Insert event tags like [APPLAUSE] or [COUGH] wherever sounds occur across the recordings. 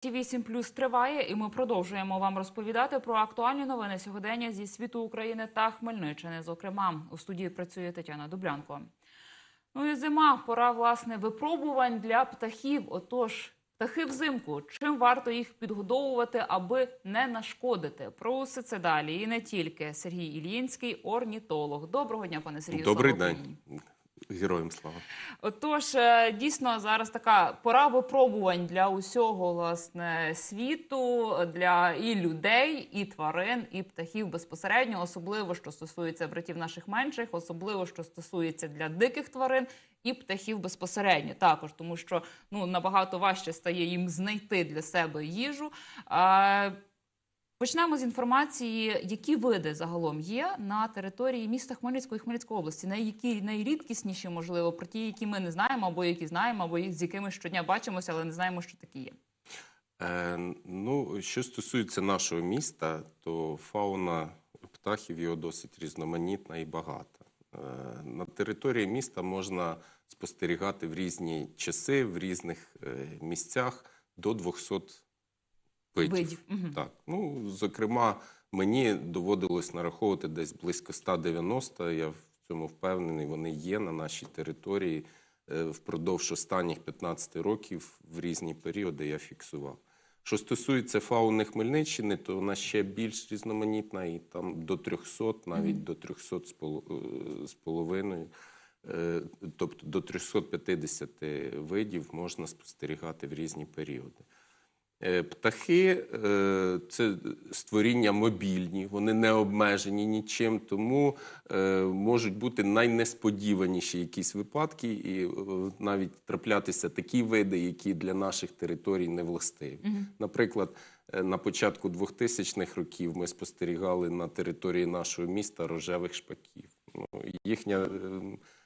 Ті 8 плюс триває, і ми продовжуємо вам розповідати про актуальні новини сьогодення зі світу України та Хмельниччини. Зокрема, у студії працює Тетяна Дублянко. Ну і зима, пора власне випробувань для птахів. Отож, птахи взимку. Чим варто їх підгодовувати, аби не нашкодити? Про усе це далі і не тільки. Сергій Ільїнський, орнітолог. Доброго дня, пане Сергію. Добрий Слава день. Україні. Героям слава. Отож, е, дійсно зараз така пора випробувань для усього власне світу, для і людей, і тварин, і птахів безпосередньо, особливо що стосується братів наших менших, особливо що стосується для диких тварин і птахів безпосередньо. Також тому, що ну набагато важче стає їм знайти для себе їжу. А, Почнемо з інформації, які види загалом є на території міста Хмельницької і Хмельницької області, на які найрідкісніші, можливо, про ті, які ми не знаємо, або які знаємо, або з якими щодня бачимося, але не знаємо, що такі є. Е, ну, що стосується нашого міста, то фауна птахів його досить різноманітна і багата. Е, на території міста можна спостерігати в різні часи, в різних е, місцях до 200 видів. Видів. Так, ну, зокрема, мені доводилось нараховувати десь близько 190. Я в цьому впевнений, вони є на нашій території. Е, Впродовж останніх 15 років в різні періоди я фіксував. Що стосується фауни Хмельниччини, то вона ще більш різноманітна, і там до 300, навіть до 300 з поло- е, з половиною. Е, Тобто до 350 видів можна спостерігати в різні періоди. Е, Птахи е, це створіння мобільні, вони не обмежені нічим, тому е, можуть бути найнесподіваніші якісь випадки, і навіть траплятися такі види, які для наших територій не властиві. Наприклад, на початку 2000-х років ми спостерігали на території нашого міста рожевих шпаків. Ну, їхня е, Е, а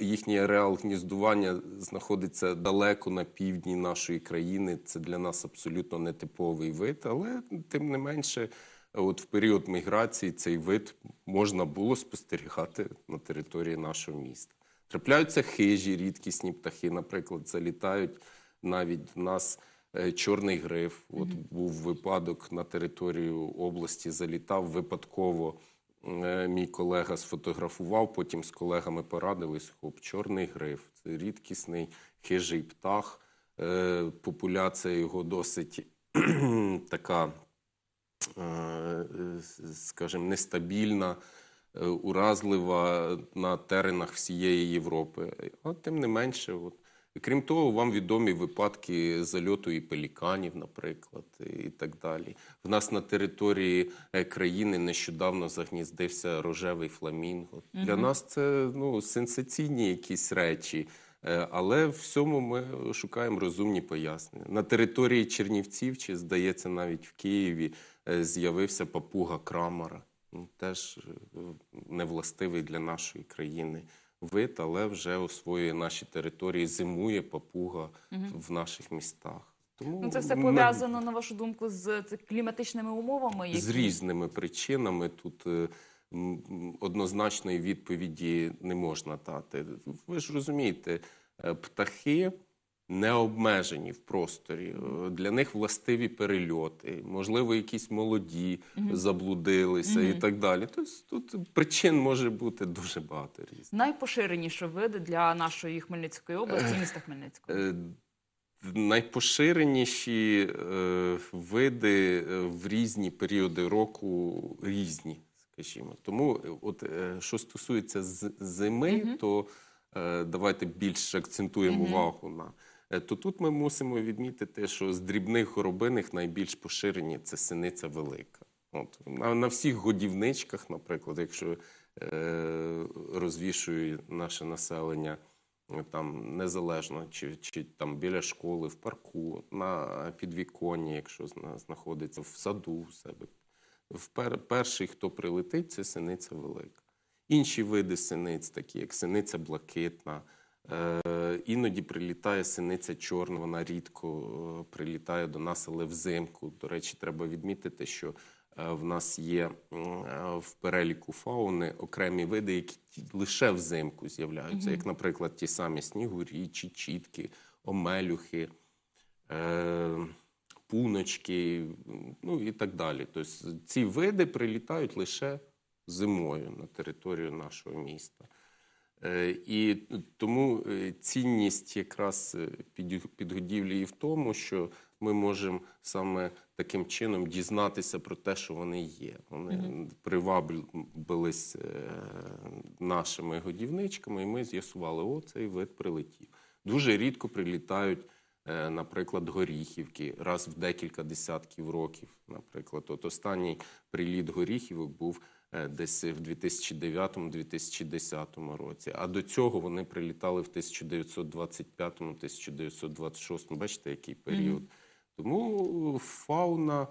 Їхній ареал гніздування знаходиться далеко на півдні нашої країни. Це для нас абсолютно нетиповий вид, але тим не менше, от в період міграції цей вид можна було спостерігати на території нашого міста. Трапляються хижі, рідкісні птахи, наприклад, залітають навіть в нас. е, Чорний гриф, от був випадок на територію області, залітав випадково. Е, Мій колега сфотографував, потім з колегами порадились. Хоп, чорний гриф. Це рідкісний хижий птах. Е, Популяція його досить [CLEARS THROAT] така, е, скажімо, нестабільна, уразлива на теренах всієї Європи. А тим не менше, от. Крім того, вам відомі випадки зальоту і пеліканів, наприклад, і так далі. В нас на території е, країни нещодавно загніздився рожевий фламінго. Для нас це ну, сенсаційні якісь речі. Е, Але в всьому ми шукаємо розумні пояснення. На території Чернівців, чи здається, навіть в Києві е, з'явився папуга Крамара. Теж невластивий для нашої країни вид, але вже освоює наші території, зимує папуга в наших містах. Тому Ну це все ми- пов'язано на вашу думку з кліматичними умовами. Які... з різними причинами тут е, однозначної відповіді не можна дати. Ви ж розумієте, е, птахи не обмежені в просторі. Е, Для них властиві перельоти, можливо, якісь молоді заблудилися і так далі. Тобто тут причин може бути дуже багато різних. Найпоширеніші види для нашої Хмельницької області, міста Хмельницького. Е, Найпоширеніші е, види е, в різні періоди року різні, скажімо. Тому, е, от е, що стосується зими, то е, давайте більше акцентуємо увагу на. Е, То тут ми мусимо відмітити, що з дрібних горобиних найбільш поширені це синиця велика. От на, на всіх годівничках, наприклад, якщо е, розвішує наше населення е, там незалежно, чи, чи там біля школи, в парку, на підвіконні, якщо знаходиться в саду в себе. Впер, перший, хто прилетить, це синиця велика. Інші види синиць, такі як синиця блакитна, іноді прилітає синиця чорна, вона рідко е, прилітає до нас, але взимку. До речі, треба відмітити, що е, в нас є е, в переліку фауни окремі види, які лише взимку з'являються, як, наприклад, ті самі снігурі, чи чітки, омелюхи. Е, пуночки, ну і так далі. Тобто ці види прилітають лише зимою на територію нашого міста. Е, І тому е, цінність якраз е, підгодівлі і в тому, що ми можемо саме таким чином дізнатися про те, що вони є. Вони привабились нашими годівничками, і ми з'ясували, о, цей вид прилетів. Дуже рідко прилітають, наприклад, горіхівки раз в декілька десятків років. Наприклад, от останній приліт горіхівок був десь в 2009-2010 році. А до цього вони прилітали в 1925-1926. Бачите, який період. Тому фауна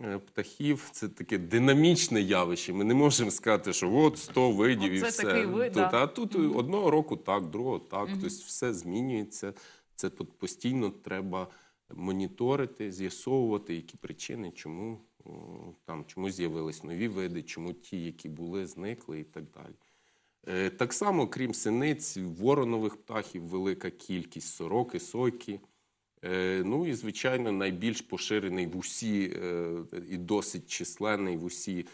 е, птахів це таке динамічне явище. Ми не можемо сказати, що от 100 видів і все. такий вид, Тут, да. А тут одного року так, другого так. Тобто все змінюється. Це тут постійно треба моніторити, з'ясовувати, які причини, чому там чому з'явились нові види, чому ті, які були, зникли і так далі. Е, Так само, крім синиць, воронових птахів велика кількість, сороки, сойки. Е, Ну і, звичайно, найбільш поширений в усі е, і досить численний в усі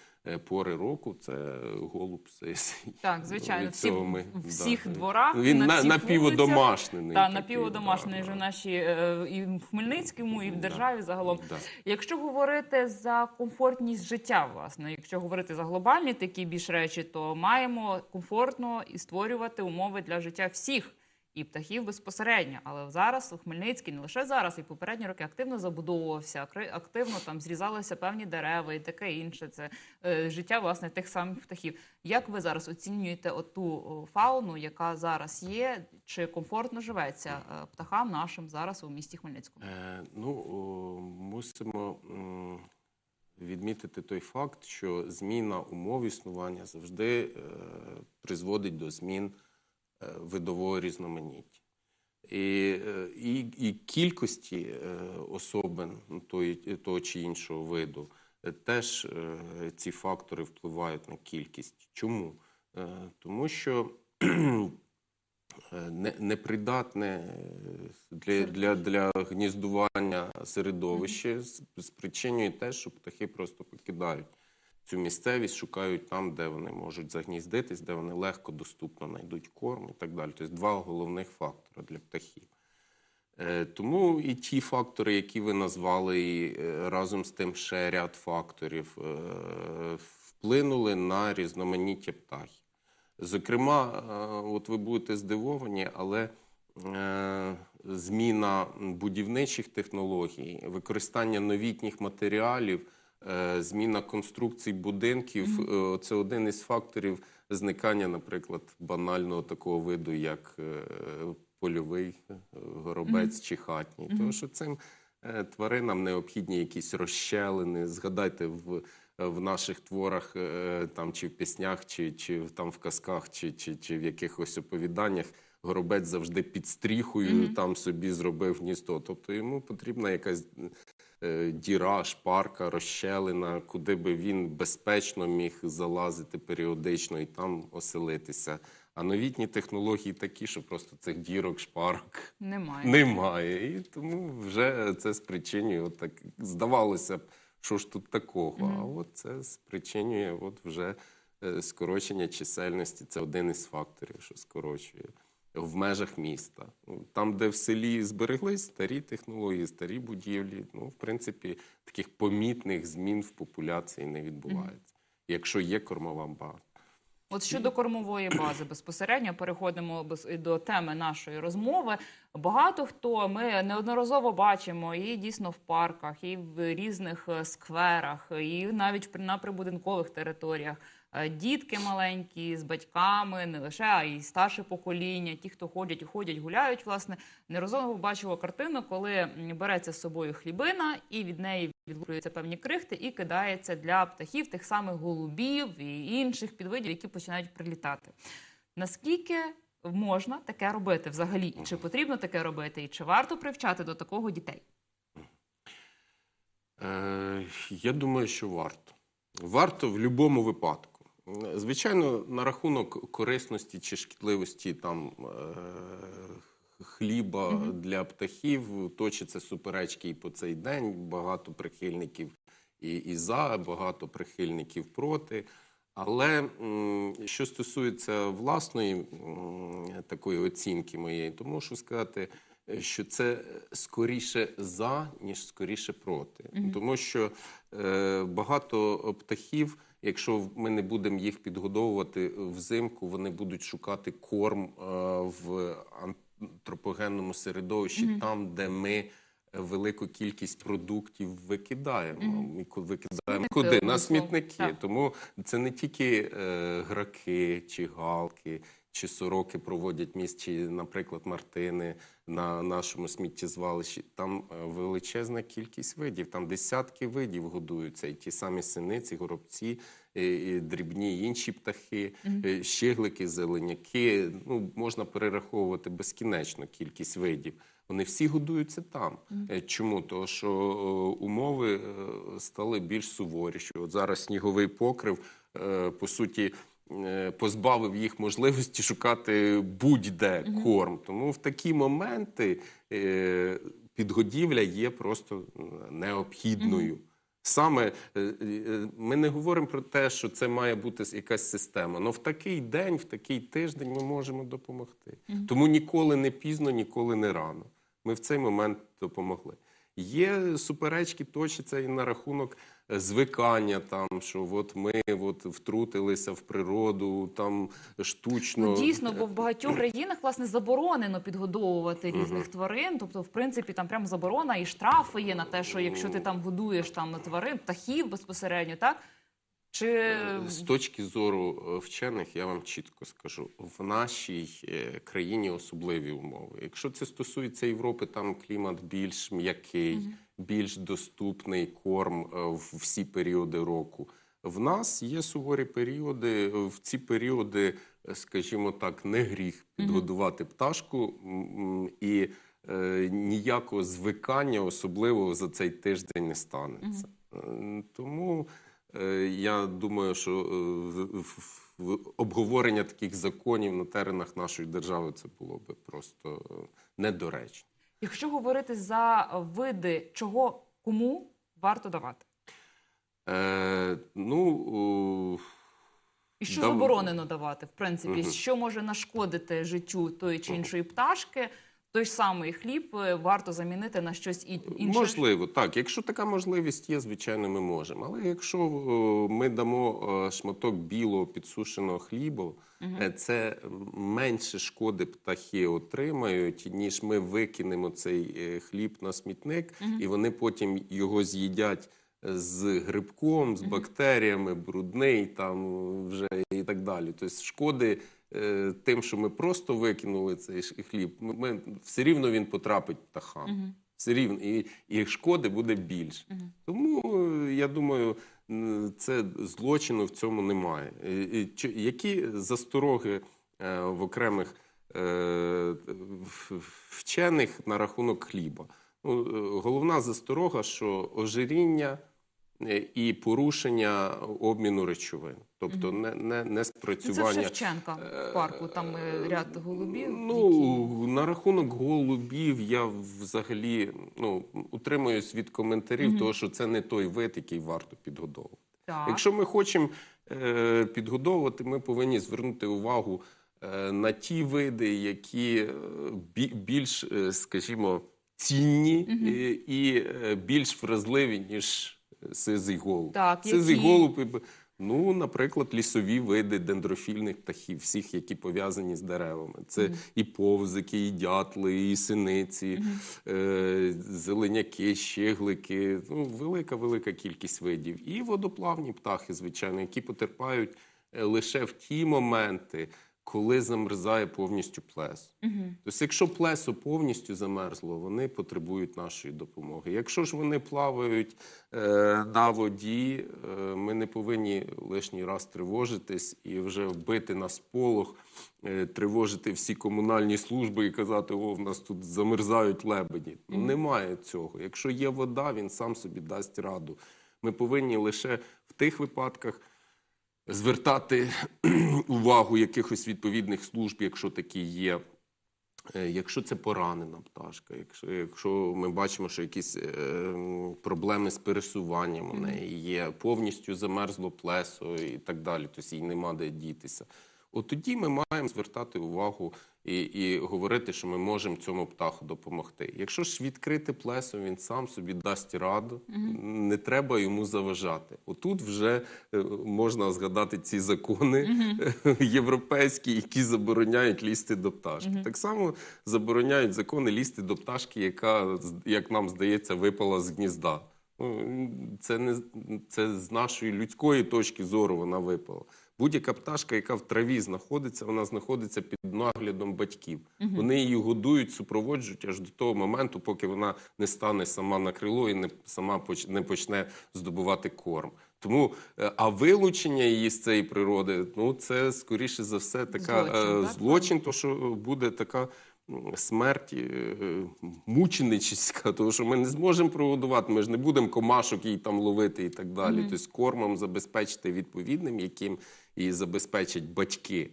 пори року це голуб сисий. [LAUGHS] Так, звичайно, Від всі, ми, в всіх да. дворах, Він на на, всіх напіводомашнений. Та такий, напіводомашнений да, вже да. наші е, і в Хмельницькому, і в Да. державі загалом. Да. Якщо говорити за комфортність життя, власне, якщо говорити за глобальні такі більш речі, то маємо комфортно і створювати умови для життя всіх. І птахів безпосередньо, але зараз у Хмельницький не лише зараз, і попередні роки активно забудовувався, активно там зрізалися певні дерева і таке інше. Це е, життя власне тих самих птахів. Як ви зараз оцінюєте оту фауну, яка зараз є? Чи комфортно живеться е, птахам нашим зараз у місті Хмельницькому? Е, ну, о, мусимо відмітити той факт, що зміна умов існування завжди е, призводить до змін видового різноманіття. І, е, і, і кількості е, особин тої, того чи іншого виду е, теж е, ці фактори впливають на кількість. Чому? Е, Тому що [CLEARS THROAT] е, непридатне е, для, для, для гніздування середовище спричинює те, що птахи просто покидають цю місцевість, шукають там, де вони можуть загніздитись, де вони легко доступно знайдуть корм і так далі. Тобто два головних фактори для птахів. Е, Тому і ті фактори, які ви назвали, і е, разом з тим ще ряд факторів е, вплинули на різноманіття птахів. Зокрема, от ви будете здивовані, але зміна будівничих технологій, використання новітніх матеріалів, зміна конструкцій будинків е, це один із факторів зникання, наприклад, банального такого виду, як е, польовий е, горобець чи хатній. Тому що цим е, тваринам необхідні якісь розщелини. Згадайте в, в наших творах, е, там чи в піснях, чи, чи там в казках, чи, чи, чи в якихось оповіданнях. Горобець завжди під стріхою там собі зробив гніздо. Тобто йому потрібна якась е, діра, шпарка, розщелина, куди би він безпечно міг залазити періодично і там оселитися. А новітні технології такі, що просто цих дірок, шпарок Немає. немає. І тому вже це спричинює, от так здавалося б, що ж тут такого. А от це спричинює от вже е, скорочення чисельності. Це один із факторів, що скорочує в межах міста. Ну, Там, де в селі збереглись старі технології, старі будівлі, ну, в принципі, таких помітних змін в популяції не відбувається, якщо є кормова база. От щодо кормової бази, безпосередньо переходимо до теми нашої розмови. Багато хто ми неодноразово бачимо і дійсно в парках, і в різних е, скверах, і навіть на прибудинкових територіях. Е, Дітки маленькі з батьками, не лише а й старше покоління, ті, хто ходять, ходять, гуляють. Власне, неразово бачила картину, коли береться з собою хлібина, і від неї відлуплюються певні крихти і кидається для птахів тих самих голубів і інших підвидів, які починають прилітати. Наскільки можна таке робити взагалі? Чи потрібно таке робити? І чи варто привчати до такого дітей? Е, я думаю, що варто. Варто в будь-якому випадку. Звичайно, на рахунок корисності чи шкідливості там е, хліба для птахів. Точаться суперечки і по цей день. Багато прихильників і, і за, багато прихильників проти. Але що стосується власної такої оцінки моєї, то можу сказати, що це скоріше за, ніж скоріше проти. Тому що е, багато птахів, якщо ми не будемо їх підгодовувати взимку, вони будуть шукати корм е, в антропогенному середовищі, там, де ми велику кількість продуктів викидаємо. Ку- викидаємо куди? На смітники. Так. Тому це не тільки е, граки чи галки. Чи сороки проводять міст, чи, наприклад, мартини на нашому сміттєзвалищі. Там е, величезна кількість видів, там десятки видів годуються. І ті самі синиці, горобці, і, дрібні інші птахи, е, щиглики, зеленяки. Ну, можна перераховувати безкінечну кількість видів. Вони всі годуються там. Е, Чому? Тому що умови стали більш суворі. Що от зараз сніговий покрив, по суті, позбавив їх можливості шукати будь-де корм. Тому в такі моменти е, підгодівля є просто е, необхідною. Саме е, е, ми не говоримо про те, що це має бути якась система. але в такий день, в такий тиждень ми можемо допомогти. Тому ніколи не пізно, ніколи не рано. Ми в цей момент допомогли. Є суперечки, точаться і на рахунок е, звикання, там що от ми от втрутилися в природу, там штучно. Ну, дійсно, бо в багатьох країнах власне заборонено підгодовувати різних тварин. Тобто, в принципі, там прямо заборона і штрафи є на те, що якщо ти там годуєш там тварин, птахів безпосередньо, так? Чи З точки зору е, вчених, я вам чітко скажу, в нашій е, країні особливі умови. Якщо це стосується Європи, там клімат більш м'який, більш доступний корм е, в всі періоди року. В нас є суворі періоди. В ці періоди, е, скажімо так, не гріх підгодувати пташку і е, ніякого звикання особливого за цей тиждень не станеться. Е, Тому Е, Я думаю, що е, в- обговорення таких законів на теренах нашої держави це було би просто недоречно. Якщо говорити за види, чого кому варто давати, Е, ну, і що Дав- заборонено давати, в принципі, Мгм. що може нашкодити життю тої чи іншої пташки, той ж самий хліб е, варто замінити на щось інше. можливо, так. Якщо така можливість є, звичайно, ми можемо. Але якщо ми дамо е, шматок білого підсушеного хлібу, е, це менше шкоди птахи отримають, ніж ми викинемо цей е, хліб на смітник, і вони потім його з'їдять. З грибком, з бактеріями, брудний там вже і так далі. Тобто шкоди е, тим, що ми просто викинули цей хліб, ми, все рівно він потрапить птахам. Все рівно і, і шкоди буде більше. Тому е, я думаю, це злочину в цьому немає. І- і чи- Які застороги е, в окремих е, вчених на рахунок хліба? Ну, е, головна засторога, що ожиріння е, і порушення обміну речовин, тобто не, не, не Ну, Це в спрацювання. Шевченка в парку, там е, ряд голубів. які- Ну, на рахунок голубів я взагалі ну, утримуюсь від коментарів, того, що це не той вид, який варто підгодовувати. Так. Якщо ми хочемо е, підгодовувати, ми повинні звернути увагу е, на ті види, які е, бі- більш, е, скажімо, цінні е, і е, більш вразливі, ніж сизий голуб. Так, сизий які? голуб, ну, наприклад, лісові види дендрофільних птахів, всіх, які пов'язані з деревами. Це і повзики, і дятли, і синиці, е, зеленяки, щеглики. Ну, велика, велика кількість видів. І водоплавні птахи, звичайно, які потерпають е, лише в ті моменти, коли замерзає повністю плесо. Тобто, якщо плесо повністю замерзло, вони потребують нашої допомоги. Якщо ж вони плавають е, на воді, е, ми не повинні лишній раз тривожитись і вже вбити на сполох, е, тривожити всі комунальні служби і казати, о, в нас тут замерзають лебеді. Ну, Немає цього. Якщо є вода, він сам собі дасть раду. Ми повинні лише в тих випадках звертати [CLEARS THROAT] увагу якихось відповідних служб, якщо такі є. Е, Якщо це поранена пташка, якщо, якщо ми бачимо, що якісь е, проблеми з пересуванням у неї є, повністю замерзло плесо і так далі, тобто їй нема де дітися. От тоді ми маємо звертати увагу і, і говорити, що ми можемо цьому птаху допомогти. Якщо ж відкрити плесо, він сам собі дасть раду, не треба йому заважати. Отут вже е, можна згадати ці закони [LAUGHS] європейські, які забороняють лізти до пташки. Так само забороняють закони лізти до пташки, яка, як нам здається, випала з гнізда. Ну, Це не це з нашої людської точки зору вона випала. Будь-яка пташка, яка в траві знаходиться, вона знаходиться під наглядом батьків. Вони її годують, супроводжують аж до того моменту, поки вона не стане сама на крило і не сама поч- не почне здобувати корм. Тому е, а вилучення її з цієї природи, ну це скоріше за все така Злочин, е, так? злочин, то що буде така. Смерть е, мученичська, тому що ми не зможемо прогодувати, ми ж не будемо комашок їй там ловити і так далі. Тобто кормом забезпечити відповідним, яким її забезпечать батьки.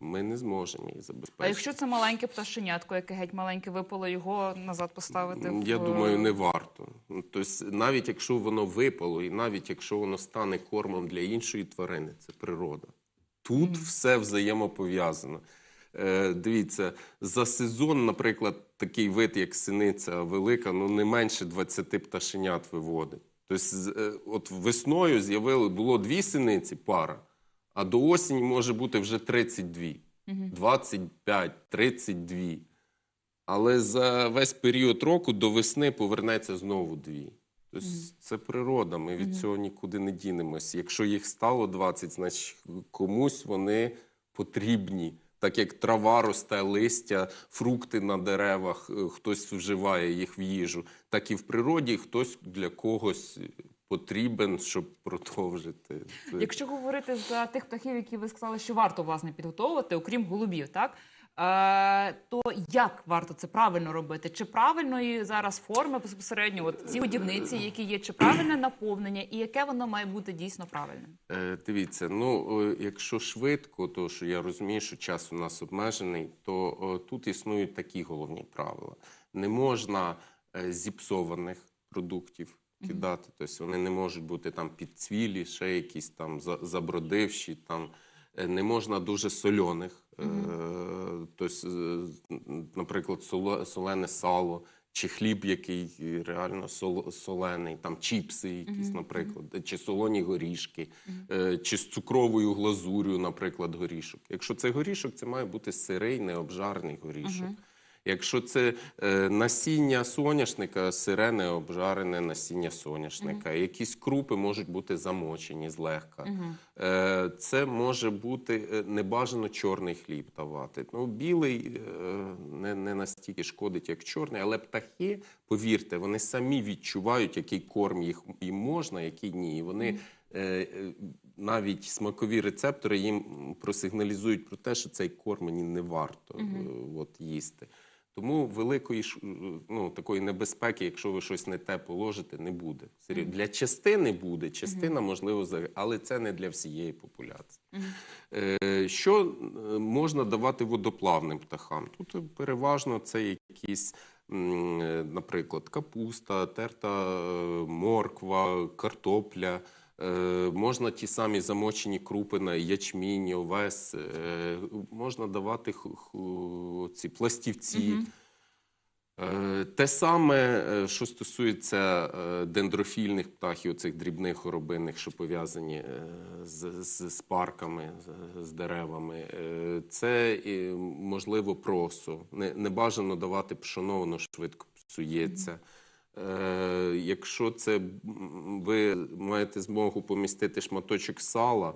Ми не зможемо її А якщо це маленьке пташенятко, яке геть маленьке випало, його назад поставити? М, Я в... думаю, не варто. Ну, Тобто, навіть якщо воно випало, і навіть якщо воно стане кормом для іншої тварини, це природа. Тут все взаємопов'язано. Е, дивіться, за сезон, наприклад, такий вид, як синиця велика, ну не менше 20 пташенят виводить. Тобто, от весною з'явило було дві синиці, пара, а до осені може бути вже 32, 25, 32. Але за весь період року до весни повернеться знову дві. Тобто це природа, ми від цього нікуди не дінемось. Якщо їх стало 20, значить комусь вони потрібні. Так як трава росте, листя, фрукти на деревах, е, хтось вживає їх в їжу, так і в природі хтось для когось потрібен, щоб продовжити. Якщо говорити за тих птахів, які ви сказали, що варто власне підготовувати, окрім голубів, так то як варто це правильно робити? Чи правильної зараз форми безпосередньо, от ці годівниці, які є, чи правильне наповнення, і яке воно має бути дійсно правильним? Е, Дивіться, ну е, якщо швидко, то що я розумію, що час у нас обмежений, то е, тут існують такі головні правила. Не можна е, зіпсованих продуктів кидати, тобто вони не можуть бути там підцвілі, ще якісь там забродивші, там е, не можна дуже сольоних. Е, Тобто, е, наприклад, солене сало. Чи хліб, який е, реально сол- солений, там чіпси, якісь, наприклад, чи солоні горішки, е, чи з цукровою глазур'ю, наприклад, горішок. Якщо це горішок, це має бути сирий, необжарний горішок. Якщо це е, насіння соняшника, сире необжарене насіння соняшника. Якісь крупи можуть бути замочені злегка. Е, це може бути е, небажано чорний хліб давати. Ну, білий не, не настільки шкодить, як чорний, але птахи, повірте, вони самі відчувають, який корм їх їм можна, який ні. І вони навіть смакові рецептори їм просигналізують про те, що цей корм мені не варто от, їсти. Тому великої ж, ну, такої небезпеки, якщо ви щось не те положите, не буде. Серйозно. Для частини буде, частина можливо, але це не для всієї популяції. Е, Що е, можна давати водоплавним птахам? Тут е, переважно це якісь, е, наприклад, капуста, терта е, морква, картопля. Е, Можна ті самі замочені крупи на ячмінь, овес, е, можна давати ці пластівці. Е, Те саме, що стосується дендрофільних птахів, цих дрібних горобинних, що пов'язані з, з, з парками, з, деревами, це можливо просо. Не, не бажано давати пшоно, воно швидко псується. Е, Якщо це ви маєте змогу помістити шматочок сала,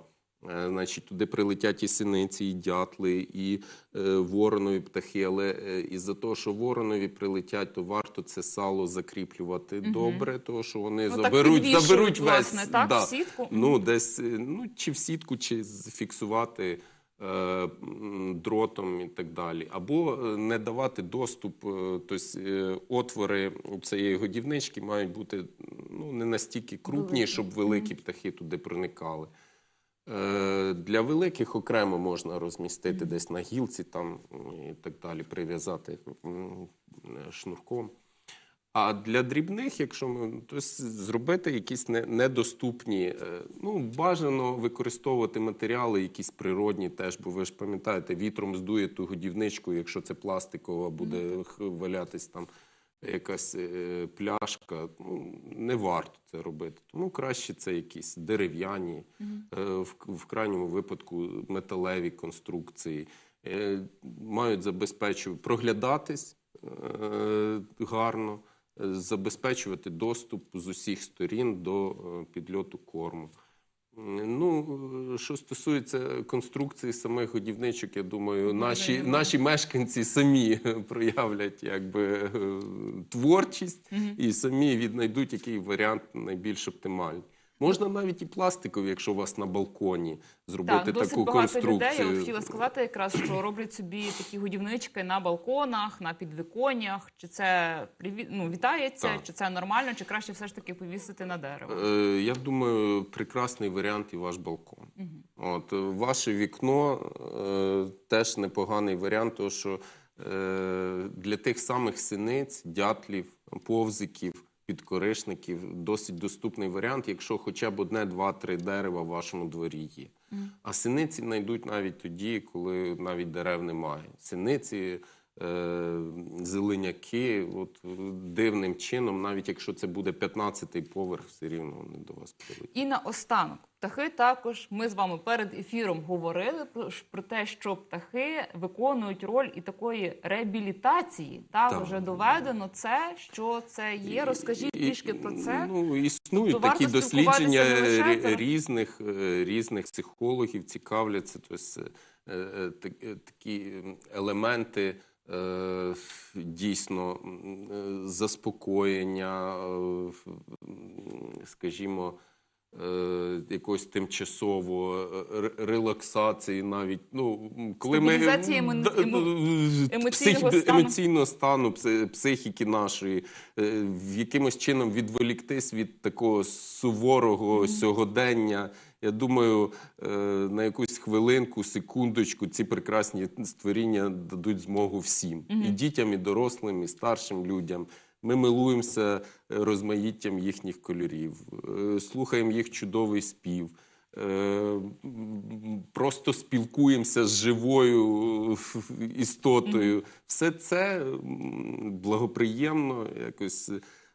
Е, Значить, туди прилетять і синиці, і дятли, і е, воронові птахи. Але із-за того, що воронові прилетять, то варто це сало закріплювати добре, тому що вони Ну, так заберуть, підвішують, заберуть весь власне, так, да, в сітку? Ну, десь ну, чи в сітку, чи зафіксувати м, дротом і так далі. Або е, не давати доступ, е, тобто е, отвори цієї годівнички мають бути ну, не настільки крупні, щоб великі птахи туди проникали. Е, Для великих окремо можна розмістити десь на гілці там і так далі, прив'язати шнурком. А для дрібних, якщо ми то зробити якісь не- недоступні, е, ну бажано використовувати матеріали, якісь природні теж, бо ви ж пам'ятаєте, вітром здує ту годівничку, якщо це пластикова, буде х- валятись там якась е, пляшка. Ну не варто це робити. Тому краще це якісь дерев'яні, е, в, в крайньому випадку металеві конструкції. Е, мають забезпечувати проглядатись е, гарно, забезпечувати доступ з усіх сторін до е, підльоту корму. Ну, е, що стосується конструкції самих годівничок, я думаю, наші, наші мешканці самі проявлять якби е, творчість і самі віднайдуть який варіант найбільш оптимальний. Можна навіть і пластикові, якщо у вас на балконі зробити Так, досить таку багато людей. Я хотіла сказати, якраз що роблять собі такі годівнички на балконах, на підвіконнях. Чи це ну, вітається, Так. чи це нормально, чи краще все ж таки повісити на дерево? Е, Я думаю, прекрасний варіант і ваш балкон. От е, ваше вікно е, теж непоганий варіант, тому що е, для тих самих синиць, дятлів, повзиків, підкоришників досить доступний варіант, якщо хоча б одне, два, три дерева в вашому дворі є. А синиці знайдуть навіть тоді, коли навіть дерев немає. Синиці. е, Зеленяки, от дивним чином, навіть якщо це буде 15-й поверх, все рівно вони до вас прилетять. І на останок, птахи також ми з вами перед ефіром говорили про, те, що птахи виконують роль і такої реабілітації. Та Так. вже доведено це, що це є. Розкажіть трішки про це. Ну, існують То варто такі дослідження це. різних, е, різних психологів, цікавляться. Тобто, е, е, так- е, такі елементи е, дійсно е, заспокоєння, е, скажімо, е, якогось тимчасово е, релаксації навіть. Ну, коли ми емо- емо- емоційного стану. емоційного стану психіки нашої, е, в якимось чином відволіктись від такого суворого сьогодення. Я думаю, е, на якусь хвилинку, секундочку ці прекрасні створіння дадуть змогу всім і дітям, і дорослим, і старшим людям. Ми милуємося е, розмаїттям їхніх кольорів, е, слухаємо їх чудовий спів. Е, Просто спілкуємося з живою істотою. Все це благоприємно якось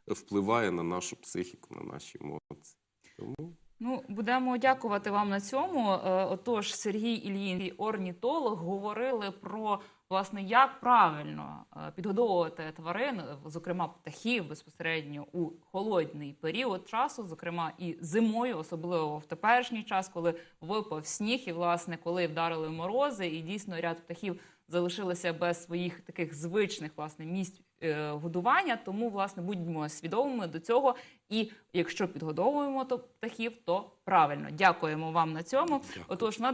впливає на нашу психіку, на наші емоції. Тому Ну, будемо дякувати вам на цьому. Отож, Сергій Ільїн, орнітолог, говорили про власне, як правильно е, підгодовувати тварин, зокрема птахів, безпосередньо у холодний період часу, зокрема і зимою, особливо в теперішній час, коли випав сніг, і власне, коли вдарили морози, і дійсно ряд птахів залишилися без своїх таких звичних власне місць е, годування. Тому власне будьмо свідомими до цього. І якщо підгодовуємо то птахів, то правильно дякуємо вам на цьому. Отож, на